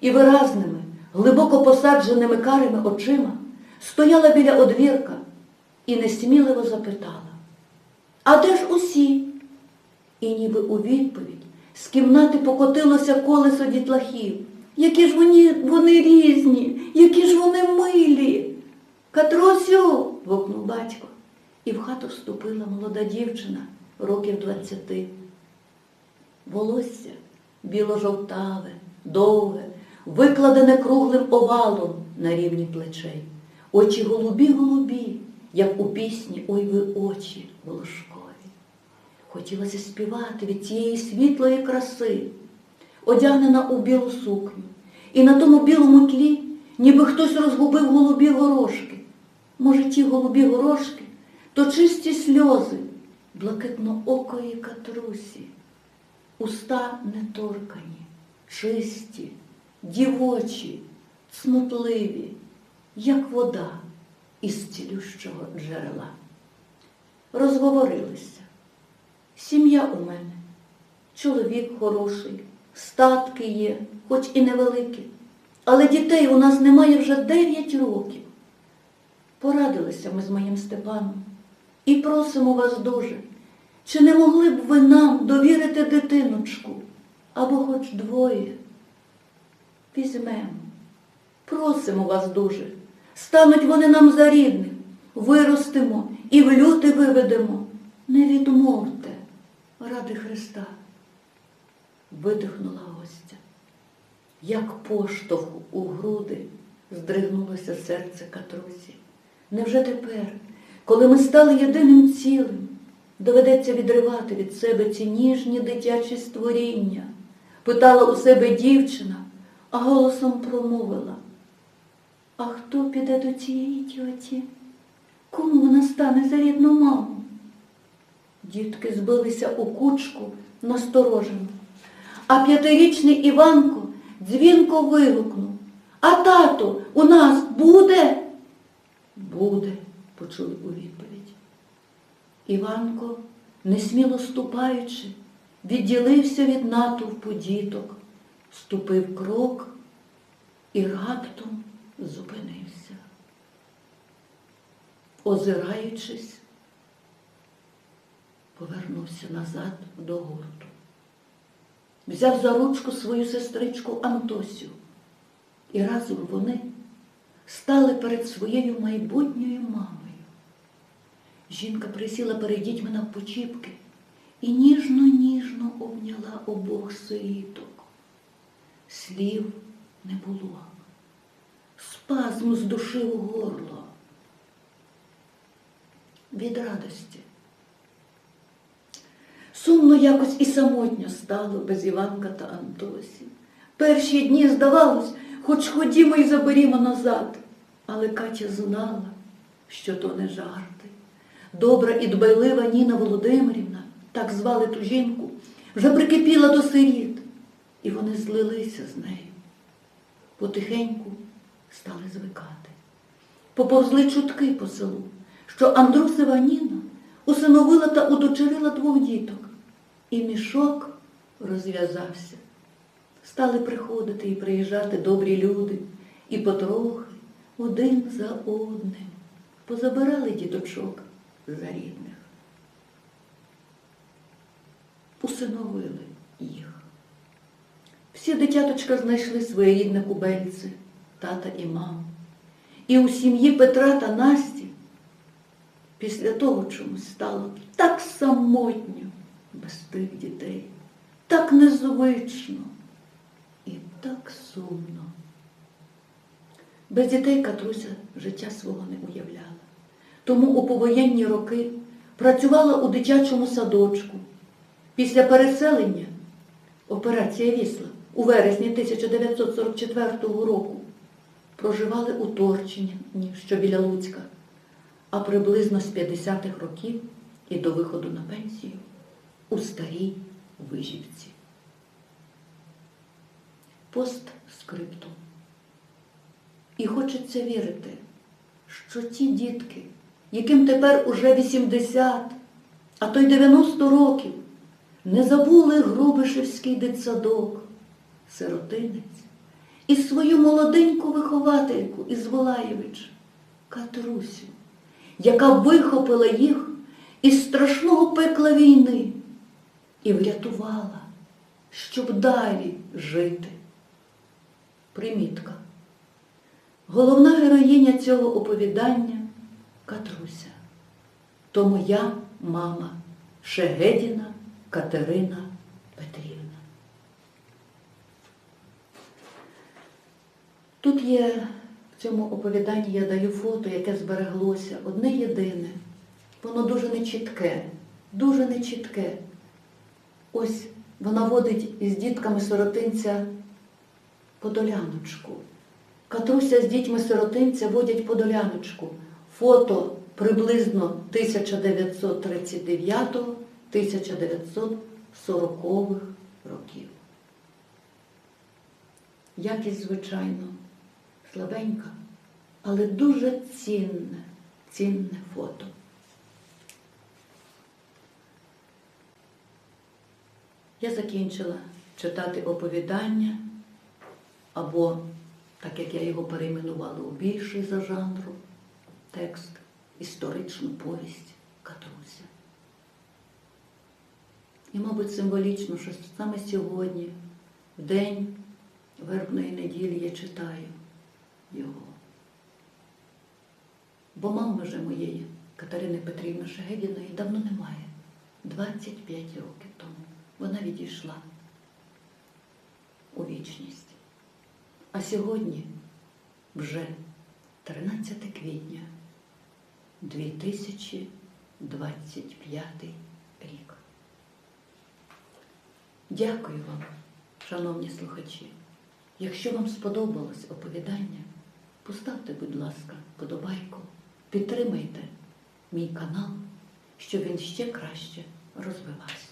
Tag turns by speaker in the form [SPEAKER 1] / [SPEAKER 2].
[SPEAKER 1] і виразними, глибоко посадженими карими очима стояла біля одвірка і несміливо запитала, а де ж усі? І ніби у відповідь з кімнати покотилося колесо дітлахів. Які ж вони, вони різні, які ж вони милі. Катрусю. гукнув батько. І в хату вступила молода дівчина років двадцяти. Волосся біло-жовтаве, довге, викладене круглим овалом на рівні плечей. Очі голубі-голубі, як у пісні Ой ви очі волошкові. Хотілося співати від цієї світлої краси, одягнена у білу сукню, і на тому білому тлі ніби хтось розгубив голубі горошки. Може, ті голубі горошки то чисті сльози блакитноокої катрусі, уста неторкані, чисті, дівочі, цнутливі, як вода із цілющого джерела. Розговорилися. Сім'я у мене, чоловік хороший, статки є, хоч і невеликі, але дітей у нас немає вже 9 років. Порадилися ми з моїм Степаном і просимо вас дуже, чи не могли б ви нам довірити дитиночку або хоч двоє? Візьмемо, просимо вас дуже, стануть вони нам за рідних, виростимо і в люти виведемо. Не відмовте ради Христа. Видихнула гостя. Як поштовх у груди здригнулося серце Катрусі. Невже тепер, коли ми стали єдиним цілим, доведеться відривати від себе ці ніжні дитячі створіння? Питала у себе дівчина, а голосом промовила. А хто піде до цієї тьоті? Кому вона стане за рідну маму? Дітки збилися у кучку насторожено. А п'ятирічний Іванко дзвінко вигукнув. А тато у нас буде? Буде, почули у відповідь. Іванко, несміло ступаючи, відділився від натовпу діток, ступив крок і раптом зупинився. Озираючись, повернувся назад до гурту. Взяв за ручку свою сестричку Антосю, і разом вони стали перед своєю майбутньою мамою. Жінка присіла перед дітьми навпочіпки і ніжно-ніжно обняла обох сиріток. Слів не було. Спазм здушив горло. Від радості. Сумно якось і самотньо стало без Іванка та Антосі. Перші дні здавалось, хоч ходімо і заберімо назад. Але Катя знала, що то не жарти. Добра і дбайлива Ніна Володимирівна, так звали ту жінку, вже прикипіла до сиріт, і вони злилися з нею. Потихеньку стали звикати. Поповзли чутки по селу, що Андрусева Ніна усиновила та удочерила двох діток, і мішок розв'язався. Стали приходити і приїжджати добрі люди, і потрохи, один за одним, позабирали діточок за рідних. Усиновили їх. Всі дитяточка знайшли своє рідне кубельце, тата і маму. І у сім'ї Петра та Насті після того чомусь стало так самотньо без тих дітей, так незвично і так сумно. Без дітей Катруся життя свого не уявляла. Тому у повоєнні роки працювала у дитячому садочку. Після переселення, операція Вісла, у вересні 1944 року проживали у Торчині, що біля Луцька, а приблизно з 50-х років і до виходу на пенсію у старій Вижівці. Пост скриптум. І хочеться вірити, що ті дітки, яким тепер уже 80, а то й 90 років, не забули Грубишевський дитсадок, сиротинець, і свою молоденьку виховательку із Волаєвича, Катрусю, яка вихопила їх із страшного пекла війни і врятувала, щоб далі жити. Примітка. Головна героїня цього оповідання Катруся. То моя мама Шегедіна Катерина Петрівна. Тут є в цьому оповіданні я даю фото, яке збереглося, одне єдине. Воно дуже нечітке, дуже нечітке. Ось вона водить із дітками сиротинця подоляночку. Катруся з дітьми сиротинця водять подоляночку. Фото приблизно 1939-1940 років. Якість, звичайно, слабенька, але дуже цінне, цінне фото. Я закінчила читати оповідання або, так як я його перейменувала у більший за жанру, текст, історичну повість Катруся. І, мабуть, символічно, що саме сьогодні, в день вербної неділі, я читаю його. Бо мами вже моєї Катерини Петрівни Шегедіної давно немає. 25 років тому. Вона відійшла у вічність. А сьогодні вже 13 квітня 2025 рік. Дякую вам, шановні слухачі. Якщо вам сподобалось оповідання, поставте, будь ласка, подобайку, підтримайте мій канал, щоб він ще краще розвивався.